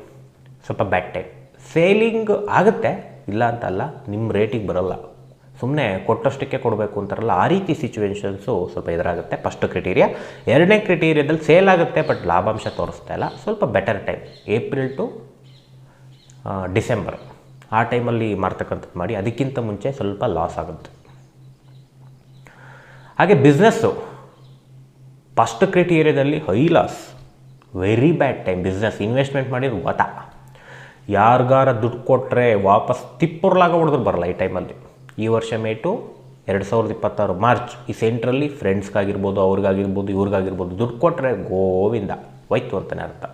ಸ್ವಲ್ಪ ಬ್ಯಾಕ್ ಟೈಮ್ ಸೇಲಿಂಗ್ ಆಗುತ್ತೆ, ಇಲ್ಲ ಅಂತಲ್ಲ ನಿಮ್ಮ ರೇಟಿಗೆ ಬರೋಲ್ಲ. ಸುಮ್ಮನೆ ಕೊಟ್ಟಷ್ಟಕ್ಕೆ ಕೊಡಬೇಕು ಅಂತಾರಲ್ಲ, ಆ ರೀತಿ ಸಿಚುವೇಶನ್ಸು ಸ್ವಲ್ಪ ಎದುರಾಗುತ್ತೆ ಫಸ್ಟ್ ಕ್ರಿಟೀರಿಯಾ ಎರಡನೇ ಕ್ರಿಟೀರಿಯಾದಲ್ಲಿ ಸೇಲ್ ಆಗುತ್ತೆ ಬಟ್ ಲಾಭಾಂಶ ತೋರಿಸ್ತಾ ಇಲ್ಲ. ಸ್ವಲ್ಪ better time April to December ಆ ಟೈಮಲ್ಲಿ ಮಾರ್ತಕ್ಕಂಥದ್ದು ಮಾಡಿ, ಅದಕ್ಕಿಂತ ಮುಂಚೆ ಸ್ವಲ್ಪ ಲಾಸ್ ಆಗುತ್ತೆ. ಹಾಗೆ business first ಕ್ರಿಟೀರಿಯಾದಲ್ಲಿ high loss very bad time business investment ಮಾಡಿದ್ರು ವತ ಯಾರಿಗಾರ ದುಡ್ಡು ಕೊಟ್ಟರೆ ವಾಪಸ್ ತಿಪ್ಪುರ್ಲಾಗ ಹೊಡೆದ್ರು ಬರಲ್ಲ ಈ ಟೈಮಲ್ಲಿ ಈ ವರ್ಷ ಮೇಟು ಎರಡು ಸಾವಿರದ ಇಪ್ಪತ್ತಾರು ಮಾರ್ಚ್. ಈ ಸೆಂಟ್ರಲ್ಲಿ ಫ್ರೆಂಡ್ಸ್ಗಾಗಿರ್ಬೋದು, ಅವ್ರಿಗಾಗಿರ್ಬೋದು, ಇವ್ರಿಗಾಗಿರ್ಬೋದು ದುಡ್ಡು ಕೊಟ್ಟರೆ ಗೋವಿಂದ. ಹೋಯ್ತು ಅಂತಲೇ ಅರ್ಥ.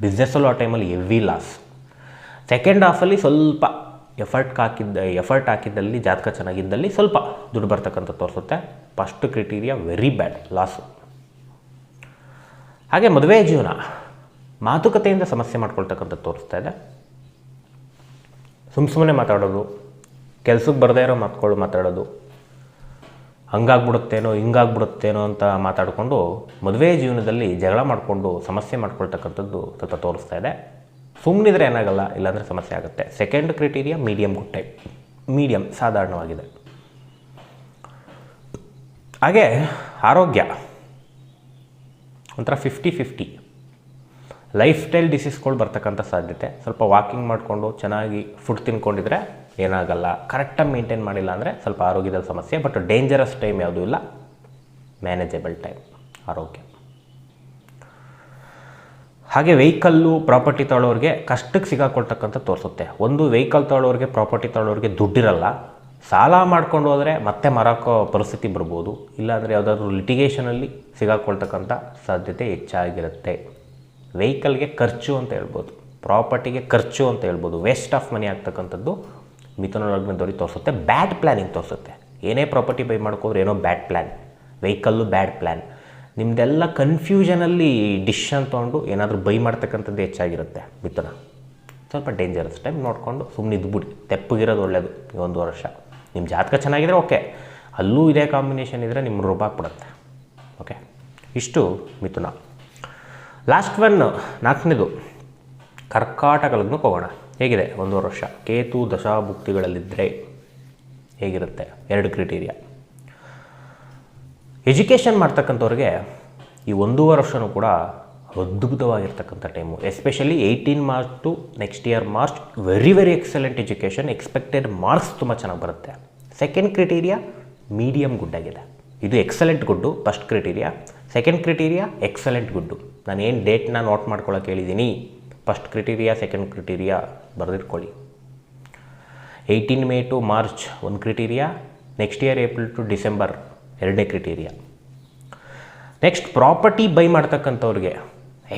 ಬಿಸ್ನೆಸ್ಸಲ್ಲೂ ಆ ಟೈಮಲ್ಲಿ ಹೆವಿ ಲಾಸ್. ಸೆಕೆಂಡ್ ಹಾಫಲ್ಲಿ ಸ್ವಲ್ಪ ಎಫರ್ಟ್ ಹಾಕಿದ್ದ, ಎಫರ್ಟ್ ಹಾಕಿದ್ದಲ್ಲಿ, ಜಾತಕ ಚೆನ್ನಾಗಿದ್ದಲ್ಲಿ ಸ್ವಲ್ಪ ದುಡ್ಡು ಬರ್ತಕ್ಕಂಥ ತೋರಿಸುತ್ತೆ. First criteria very bad, loss. ಹಾಗೆ ಮದುವೆ ಜೀವನ. ಮಾತುಕತೆಯಿಂದ ಸಮಸ್ಯೆ ಮಾಡ್ಕೊಳ್ತಕ್ಕಂಥದ್ದು ತೋರಿಸ್ತಾ ಇದೆ. ಸುಮ್ಮ ಸುಮ್ಮನೆ ಮಾತಾಡೋದು. ಕೆಲ್ಸಕ್ಕೆ ಬರದೇ ಇರೋ ಮಾತುಗಳು ಮಾತಾಡೋದು. ಹಂಗಾಗ್ಬಿಡುತ್ತೇನೋ, ಹಿಂಗಾಗ್ಬಿಡುತ್ತೇನೋ ಅಂತ ಮಾತಾಡಿಕೊಂಡು ಮದುವೆ ಜೀವನದಲ್ಲಿ ಜಗಳ ಮಾಡಿಕೊಂಡು ಸಮಸ್ಯೆ ಮಾಡ್ಕೊಳ್ತಕ್ಕಂಥದ್ದು ಸ್ವಲ್ಪ ತೋರಿಸ್ತಾ ಇದೆ. ಸುಮ್ಮನಿದ್ರೆ ಏನಾಗಲ್ಲ, ಇಲ್ಲಾಂದರೆ ಸಮಸ್ಯೆ ಆಗುತ್ತೆ. Second criteria medium good type medium ಸಾಧಾರಣವಾಗಿದೆ. ಹಾಗೆ ಆರೋಗ್ಯ. ಒಂಥರ ಫಿಫ್ಟಿ ಫಿಫ್ಟಿ ಲೈಫ್ ಸ್ಟೈಲ್ ಡಿಸೀಸ್ಗಳು ಬರ್ತಕ್ಕಂಥ ಸಾಧ್ಯತೆ. ಸ್ವಲ್ಪ ವಾಕಿಂಗ್ ಮಾಡಿಕೊಂಡು ಚೆನ್ನಾಗಿ ಫುಡ್ ತಿನ್ಕೊಂಡಿದ್ರೆ ಏನಾಗಲ್ಲ ಕರೆಕ್ಟಾಗಿ ಮೇಂಟೈನ್ ಮಾಡಿಲ್ಲ ಅಂದರೆ ಸ್ವಲ್ಪ ಆರೋಗ್ಯದ ಸಮಸ್ಯೆ ಬಟ್ ಡೇಂಜರಸ್ ಟೈಮ್ ಯಾವುದೂ ಇಲ್ಲ. ಮ್ಯಾನೇಜಬಲ್ ಟೈಮ್ ಆರೋಗ್ಯ. ಹಾಗೆ ವೆಹಿಕಲ್ಲು ಪ್ರಾಪರ್ಟಿ ತಗೊಳ್ಳೋರಿಗೆ ಕಷ್ಟಕ್ಕೆ ಸಿಗಾಕೊಳ್ತಕ್ಕಂಥ ತೋರಿಸುತ್ತೆ. ಒಂದು ವೆಹಿಕಲ್ ತಗೊಳ್ಳೋರಿಗೆ ಪ್ರಾಪರ್ಟಿ ತಗೊಳ್ಳೋರಿಗೆ ದುಡ್ಡಿರಲ್ಲ, ಸಾಲ ಮಾಡ್ಕೊಂಡು ಹೋದರೆ ಮತ್ತೆ ಮರಾಕೋ ಪರಿಸ್ಥಿತಿ ಬರ್ಬೋದು. ಇಲ್ಲಾಂದರೆ ಯಾವುದಾದ್ರೂ ಲಿಟಿಗೇಷನಲ್ಲಿ ಸಿಗಾಕೊಳ್ತಕ್ಕಂಥ ಸಾಧ್ಯತೆ ಹೆಚ್ಚಾಗಿರುತ್ತೆ. ವೆಹಿಕಲ್ಗೆ ಖರ್ಚು ಅಂತ ಹೇಳ್ಬೋದು. ಪ್ರಾಪರ್ಟಿಗೆ ಖರ್ಚು ಅಂತ ಹೇಳ್ಬೋದು. ವೇಸ್ಟ್ ಆಫ್ ಮನಿ ಆಗ್ತಕ್ಕಂಥದ್ದು ಮಿಥುನ ದೊರೆ ತೋರಿಸುತ್ತೆ. ಬ್ಯಾಡ್ ಪ್ಲ್ಯಾನಿಂಗ್ ತೋರಿಸುತ್ತೆ. ಏನೇ ಪ್ರಾಪರ್ಟಿ ಬೈ ಮಾಡ್ಕೋದ್ರೆ ಏನೋ bad plan vehicle bad plan ನಿಮ್ಮದೆಲ್ಲ ಕನ್ಫ್ಯೂಷನಲ್ಲಿ ಡಿಶನ್ ತೊಗೊಂಡು ಏನಾದರೂ ಬೈ ಮಾಡ್ತಕ್ಕಂಥದ್ದು ಹೆಚ್ಚಾಗಿರುತ್ತೆ ಮಿಥುನ. ಸ್ವಲ್ಪ ಡೇಂಜರಸ್ ಟೈಮ್ ನೋಡಿಕೊಂಡು ಸುಮ್ಮನೆ ಇದ್ಬಿಡಿ. ತೆಪ್ಪಗಿರೋದು ಒಳ್ಳೆಯದು ಈ ಒಂದು ವರ್ಷ. ನಿಮ್ಮ ಜಾತಕ ಚೆನ್ನಾಗಿದ್ರೆ ಓಕೆ ಅಲ್ಲೂ ಇದೇ ಕಾಂಬಿನೇಷನ್ ಇದ್ದರೆ ನಿಮ್ಮ ರೂಪಾಗ್ಬಿಡುತ್ತೆ ಓಕೆ ಇಷ್ಟು ಮಿಥುನ. ಲಾಸ್ಟ್ ಒನ್ ನಾಲ್ಕನೇದು. ಕರ್ಕಾಟಕ ಲಗ್ನಕ್ಕೆ ಹೋಗೋಣ. ಹೇಗಿದೆ ಒಂದೂವರೆ ವರ್ಷ? ಕೇತು ದಶಾಭುಕ್ತಿಗಳಲ್ಲಿದ್ದರೆ ಹೇಗಿರುತ್ತೆ? ಎರಡು ಕ್ರಿಟೀರಿಯಾ. ಎಜುಕೇಷನ್ ಮಾಡ್ತಕ್ಕಂಥವ್ರಿಗೆ ಈ ಒಂದೂವರೆ ವರ್ಷವೂ ಕೂಡ ಅದ್ಭುತವಾಗಿರ್ತಕ್ಕಂಥ time especially eighteen March to next year March very very excellent education expected marks ತುಂಬ ಚೆನ್ನಾಗಿ ಬರುತ್ತೆ. ಸೆಕೆಂಡ್ ಕ್ರಿಟೀರಿಯಾ ಮೀಡಿಯಮ್ ಗುಡ್ ಆಗಿದೆ. ಇದು excellent good first criteria second criteria excellent good ನಾನು ಏನು ಡೇಟ್ನ ನೋಟ್ ಮಾಡ್ಕೊಳ್ಳೋಕೆ ಹೇಳಿದ್ದೀನಿ ಫಸ್ಟ್ ಕ್ರಿಟೀರಿಯಾ ಸೆಕೆಂಡ್ ಕ್ರಿಟೀರಿಯಾ ಬರೆದಿಟ್ಕೊಳ್ಳಿ. ಏಯ್ಟೀನ್ ಮೇ ಟು ಮಾರ್ಚ್ ಒಂದು criteria next year April to December ಎರಡನೇ ಕ್ರಿಟೀರಿಯಾ ನೆಕ್ಸ್ಟ್ ಪ್ರಾಪರ್ಟಿ ಬೈ ಮಾಡ್ತಕ್ಕಂಥವ್ರಿಗೆ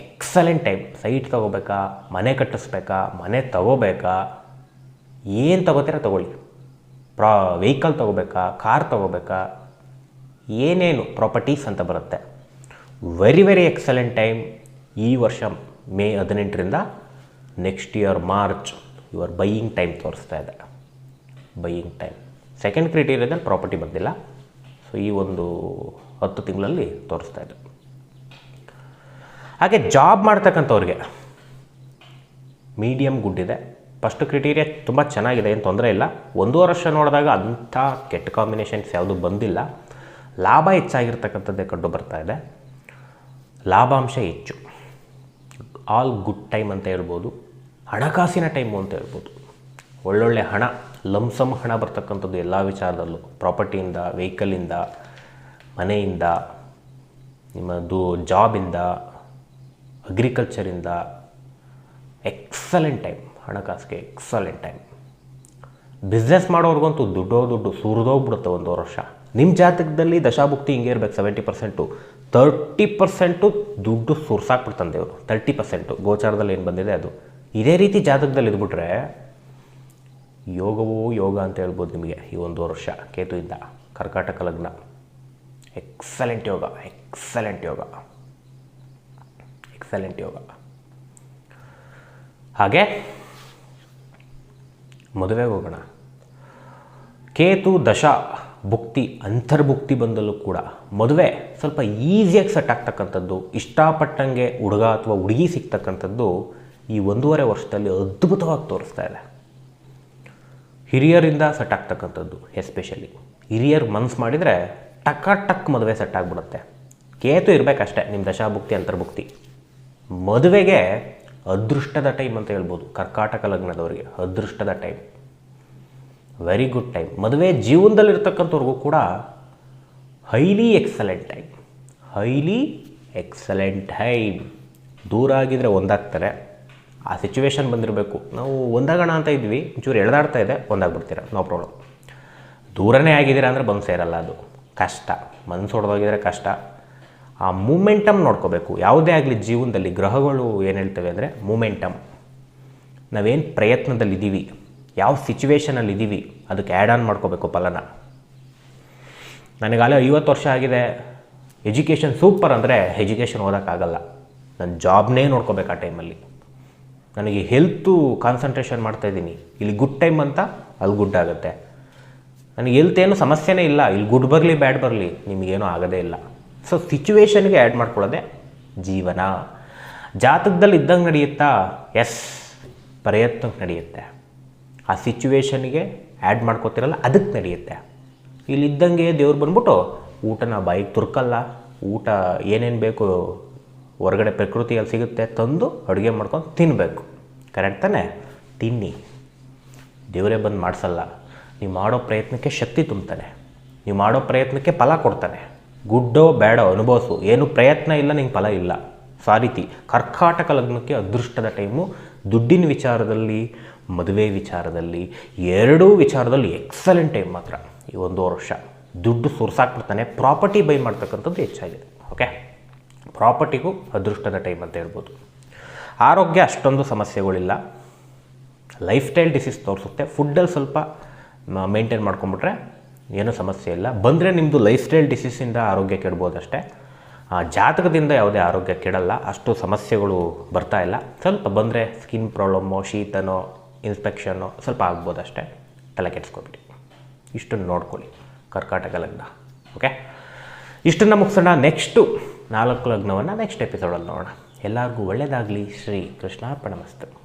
ಎಕ್ಸಲೆಂಟ್ ಟೈಮ್ ಸೈಟ್ ತೊಗೋಬೇಕಾ, ಮನೆ ಕಟ್ಟಿಸ್ಬೇಕಾ, ಮನೆ ತಗೋಬೇಕಾ, ಏನು ತಗೋತೀರ ತಗೊಳ್ಳಿ. ಪ್ರಾ ವೆಹಿಕಲ್ ತೊಗೋಬೇಕಾ ಕಾರ್ ತೊಗೋಬೇಕಾ, ಏನೇನು ಪ್ರಾಪರ್ಟೀಸ್ ಅಂತ ಬರುತ್ತೆ. ವೆರಿ ವೆರಿ ಎಕ್ಸಲೆಂಟ್ ಟೈಮ್ ಈ ವರ್ಷ ಮೇ ಹದಿನೆಂಟರಿಂದ next year March your buying time ತೋರಿಸ್ತಾ ಇದೆ. ಬೈಯಿಂಗ್ ಟೈಮ್ ಸೆಕೆಂಡ್ ಕ್ರೈಟೀರಿಯಾದಲ್ಲಿ ಪ್ರಾಪರ್ಟಿ ಬಂದಿಲ್ಲ. ಸೊ ಈ ಒಂದು ಹತ್ತು ತಿಂಗಳಲ್ಲಿ ತೋರಿಸ್ತಾ ಇದೆ. ಹಾಗೆ ಜಾಬ್ ಮಾಡ್ತಕ್ಕಂಥವ್ರಿಗೆ ಮೀಡಿಯಮ್ ಗುಡ್ ಇದೆ. ಫಸ್ಟ್ ಕ್ರಿಟೀರಿಯಾ ತುಂಬ ಚೆನ್ನಾಗಿದೆ, ಏನು ತೊಂದರೆ ಇಲ್ಲ. ಒಂದು ವರ್ಷ ನೋಡಿದಾಗ ಅಂಥ ಕೆಟ್ಟ ಕಾಂಬಿನೇಷನ್ಸ್ ಯಾವುದೂ ಬಂದಿಲ್ಲ. ಲಾಭ ಹೆಚ್ಚಾಗಿರ್ತಕ್ಕಂಥದ್ದೇ ಕಂಡು ಬರ್ತಾ ಇದೆ. ಲಾಭಾಂಶ ಹೆಚ್ಚು. ಆಲ್ ಗುಡ್ ಟೈಮ್ ಅಂತ ಹೇಳ್ಬೋದು, ಹಣಕಾಸಿನ ಟೈಮು ಅಂತ ಹೇಳ್ಬೋದು. ಒಳ್ಳೊಳ್ಳೆ ಹಣ ಲಂಸಮ್ ಹಣ ಬರ್ತಕ್ಕಂಥದ್ದು ಎಲ್ಲ ವಿಚಾರದಲ್ಲೂ ಪ್ರಾಪರ್ಟಿಯಿಂದ ವೆಹಿಕಲಿಂದ ಮನೆಯಿಂದ ನಿಮ್ಮದು ಜಾಬಿಂದ ಅಗ್ರಿಕಲ್ಚರಿಂದ ಎಕ್ಸಲೆಂಟ್ ಟೈಮ್ ಹಣಕಾಸಿಗೆ ಎಕ್ಸಲೆಂಟ್ ಟೈಮ್ ಬಿಸ್ನೆಸ್ ಮಾಡೋರ್ಗಂತೂ ದುಡ್ಡೋ ದುಡ್ಡು ಸುರಿದೋಗ್ಬಿಡುತ್ತೆ ಒಂದು ವರ್ಷ. ನಿಮ್ಮ ಜಾತಕದಲ್ಲಿ ದಶಾಭುಕ್ತಿ ಹಿಂಗೆ ಇರಬೇಕು ಸೆವೆಂಟಿ ಪರ್ಸೆಂಟು ತರ್ಟಿ ಪರ್ಸೆಂಟು ದುಡ್ಡು ಸುರ್ಸಾಕ್ಬಿಡ್ತಾನೆ ದೇವರು. ತರ್ಟಿ ಪರ್ಸೆಂಟು ಗೋಚಾರದಲ್ಲಿ ಏನು ಬಂದಿದೆ ಅದು. ಇದೇ ರೀತಿ ಜಾತಕದಲ್ಲಿ ಇದ್ಬಿಟ್ರೆ ಯೋಗವೋ ಯೋಗ ಅಂತ ಹೇಳ್ಬೋದು ನಿಮಗೆ ಈ ಒಂದು ವರ್ಷ ಕೇತುವಿಂದ. ಕರ್ಕಾಟಕ ಲಗ್ನ. ಎಕ್ಸಲೆಂಟ್ ಯೋಗ ಎಕ್ಸಲೆಂಟ್ ಯೋಗ. ಎಕ್ಸಲೆಂಟ್ ಯೋಗ. ಹಾಗೆ ಮದುವೆಗೆ ಹೋಗೋಣ. ಕೇತು ದಶ. ಭುಕ್ತಿ, ಅಂತರ್ಭುಕ್ತಿ ಬಂದಲ್ಲೂ ಕೂಡ ಮದುವೆ ಸ್ವಲ್ಪ ಈಸಿಯಾಗಿ ಸೆಟ್ ಆಗ್ತಕ್ಕಂಥದ್ದು, ಇಷ್ಟಪಟ್ಟಂಗೆ ಹುಡುಗ ಅಥವಾ ಹುಡುಗಿ ಸಿಗ್ತಕ್ಕಂಥದ್ದು ಈ ಒಂದೂವರೆ ವರ್ಷದಲ್ಲಿ ಅದ್ಭುತವಾಗಿ ತೋರಿಸ್ತಾ ಇದೆ. ಹಿರಿಯರಿಂದ ಸೆಟ್ ಆಗ್ತಕ್ಕಂಥದ್ದು ಎಸ್ಪೆಷಲಿ ಹಿರಿಯರು ಮನ್ಸು ಮಾಡಿದರೆ ಟಕ ಟಕ್ ಮದುವೆ ಸೆಟ್ ಆಗಿಬಿಡುತ್ತೆ. ಕೇತು ಇರಬೇಕಷ್ಟೇ ನಿಮ್ಮ ದಶಾಭುಕ್ತಿ, ಅಂತರ್ಭುಕ್ತಿ. ಮದುವೆಗೆ ಅದೃಷ್ಟದ ಟೈಮ್ ಅಂತ ಹೇಳ್ಬೋದು, ಕರ್ಕಾಟಕ ಲಗ್ನದವರಿಗೆ ಅದೃಷ್ಟದ ಟೈಮ್ ವೆರಿ ಗುಡ್ ಟೈಮ್ ಮದುವೆ ಜೀವನದಲ್ಲಿರ್ತಕ್ಕಂಥವ್ರಿಗೂ ಕೂಡ highly excellent time highly excellent time ದೂರ ಆಗಿದ್ರೆ ಒಂದಾಗ್ತಾರೆ. ಆ ಸಿಚುವೇಶನ್ ಬಂದಿರಬೇಕು. ನಾವು ಒಂದಾಗೋಣ ಅಂತ ಇದ್ವಿ. ಒಂಚೂರು ಎಳೆದಾಡ್ತಾ ಇದೆ. ಒಂದಾಗ್ಬಿಡ್ತೀರ? ನೋ ಪ್ರಾಬ್ಲಮ್ ದೂರನೇ ಆಗಿದ್ದೀರಾ ಅಂದರೆ ಬಂದು ಸೇರಲ್ಲ ಅದು. ಕಷ್ಟ. ಮನಸ್ಸು ಹೊಡೆದೋಗಿದ್ರೆ ಕಷ್ಟ. ಆ ಮೂಮೆಂಟಮ್ ನೋಡ್ಕೋಬೇಕು. ಯಾವುದೇ ಆಗಲಿ ಜೀವನದಲ್ಲಿ ಗ್ರಹಗಳು ಏನು ಹೇಳ್ತವೆ ಅಂದರೆ ಮೂಮೆಂಟಮ್ ನಾವೇನು ಪ್ರಯತ್ನದಲ್ಲಿದ್ದೀವಿ. ಯಾವ ಸಿಚುವೇಷನಲ್ಲಿ ಇದ್ದೀವಿ ಅದಕ್ಕೆ ಆ್ಯಡ್ ಆನ್ ಮಾಡ್ಕೋಬೇಕು ಫಲನ ಅಲ್ಲೇ ಐವತ್ತು ವರ್ಷ ಆಗಿದೆ. ಎಜುಕೇಷನ್ ಸೂಪರ್ ಅಂದರೆ ಎಜುಕೇಷನ್ ಓದೋಕ್ಕಾಗಲ್ಲ. ನನ್ನ ಜಾಬ್ನೇ ನೋಡ್ಕೋಬೇಕು ಆ ಟೈಮಲ್ಲಿ ನನಗೆ ಹೆಲ್ತು ಕಾನ್ಸಂಟ್ರೇಷನ್ ಮಾಡ್ತಾಯಿದ್ದೀನಿ ಇಲ್ಲಿ ಗುಡ್ ಟೈಮ್ ಅಂತ, ಅಲ್ಲಿ ಗುಡ್ ಆಗುತ್ತೆ. ನನಗೆ ಹೆಲ್ತ್ ಏನು ಸಮಸ್ಯೆನೇ ಇಲ್ಲ. ಇಲ್ಲಿ ಗುಡ್ ಬರಲಿ ಬ್ಯಾಡ್ ಬರಲಿ, ನಿಮಗೇನೂ ಆಗೋದೇ ಇಲ್ಲ. ಸೊ ಸಿಚುವೇಷನ್ಗೆ ಆ್ಯಡ್ ಮಾಡ್ಕೊಳ್ಳೋದೆ ಜೀವನ. ಜಾತಕದಲ್ಲಿ ಇದ್ದಂಗೆ ನಡೆಯುತ್ತಾ? ಎಸ್ ಪ್ರಯತ್ನಕ್ಕೆ ನಡೆಯುತ್ತೆ. ಆ ಸಿಚುವೇಶನ್ಗೆ ಆ್ಯಡ್ ಮಾಡ್ಕೋತಿರಲ್ಲ ಅದಕ್ಕೆ ನಡೆಯುತ್ತೆ. ಇಲ್ಲಿದ್ದಂಗೆ ದೇವ್ರು ಬಂದ್ಬಿಟ್ಟು ಊಟನ ಬಾಯಿಗೆ ತುರ್ಕಲ್ಲ, ಊಟ ಏನೇನು ಬೇಕು ಹೊರಗಡೆ ಪ್ರಕೃತಿಯಲ್ಲಿ ಸಿಗುತ್ತೆ ತಂದು ಅಡುಗೆ ಮಾಡ್ಕೊಂಡು ತಿನ್ನಬೇಕು ಕರೆಕ್ಟ್ ತಾನೆ? ತಿನ್ನಿ. ದೇವರೇ ಬಂದು ಮಾಡಿಸಲ್ಲ. ನೀವು ಮಾಡೋ ಪ್ರಯತ್ನಕ್ಕೆ ಶಕ್ತಿ ತುಂಬ್ತಾನೆ ನೀವು ಮಾಡೋ ಪ್ರಯತ್ನಕ್ಕೆ ಫಲ ಕೊಡ್ತಾನೆ. ಗುಡ್ಡೋ ಬೇಡೋ ಅನುಭವಿಸು. ಏನು ಪ್ರಯತ್ನ ಇಲ್ಲ, ನಿಂಗೆ ಫಲ ಇಲ್ಲ. ಸಾರಿತಿ. ಕರ್ಕಾಟಕ ಲಗ್ನಕ್ಕೆ ಅದೃಷ್ಟದ ಟೈಮು ದುಡ್ಡಿನ ವಿಚಾರದಲ್ಲಿ ಮದುವೆ ವಿಚಾರದಲ್ಲಿ, ಎರಡೂ ವಿಚಾರದಲ್ಲಿ ಎಕ್ಸಲೆಂಟ್ ಟೈಮ್ ಮಾತ್ರ ಈ ಒಂದು ವರ್ಷ. ದುಡ್ಡು ಸುರ್ಸಾಕ್ಬಿಡ್ತಾನೆ ಪ್ರಾಪರ್ಟಿ ಬೈ ಮಾಡ್ತಕ್ಕಂಥದ್ದು ಹೆಚ್ಚಾಗಿದೆ ಓಕೆ ಪ್ರಾಪರ್ಟಿಗೂ ಅದೃಷ್ಟದ ಟೈಮ್ ಅಂತ ಹೇಳ್ಬೋದು. ಆರೋಗ್ಯ ಅಷ್ಟೊಂದು ಸಮಸ್ಯೆಗಳಿಲ್ಲ. ಲೈಫ್ ಸ್ಟೈಲ್ ಡಿಸೀಸ್ ತೋರಿಸುತ್ತೆ ಫುಡ್ಡಲ್ಲಿ ಸ್ವಲ್ಪ ಮೇಂಟೈನ್ ಮಾಡ್ಕೊಂಬಿಟ್ರೆ ಏನೂ ಸಮಸ್ಯೆ ಇಲ್ಲ. ಬಂದರೆ ನಿಮ್ಮದು ಲೈಫ್ ಸ್ಟೈಲ್ ಡಿಸೀಸಿಂದ ಆರೋಗ್ಯ ಕೆಡ್ಬೋದಷ್ಟೇ ಜಾತಕದಿಂದ ಯಾವುದೇ ಆರೋಗ್ಯ ಕೆಡಲ್ಲ. ಅಷ್ಟು ಸಮಸ್ಯೆಗಳು ಬರ್ತಾ ಇಲ್ಲ. ಸ್ವಲ್ಪ ಬಂದರೆ ಸ್ಕಿನ್ ಪ್ರಾಬ್ಲಮ್ಮೋ ಶೀತನೋ ಇನ್ಸ್ಪೆಕ್ಷನ್ನು ಸ್ವಲ್ಪ ಆಗ್ಬೋದು ಅಷ್ಟೇ ತಲೆ ಕೆಡಿಸ್ಕೊಬಿಡಿ. ಇಷ್ಟನ್ನು ನೋಡ್ಕೊಳ್ಳಿ ಕರ್ಕಾಟಕ ಲಗ್ನ ಓಕೆ ಇಷ್ಟನ್ನು ಮುಗಿಸೋಣ. ನೆಕ್ಸ್ಟು ನಾಲ್ಕು ಲಗ್ನವನ್ನು ನೆಕ್ಸ್ಟ್ ಎಪಿಸೋಡಲ್ಲಿ ನೋಡೋಣ. ಎಲ್ಲರಿಗೂ ಒಳ್ಳೆಯದಾಗಲಿ ಶ್ರೀ ಕೃಷ್ಣಾರ್ಪಣ ಮಸ್ತು.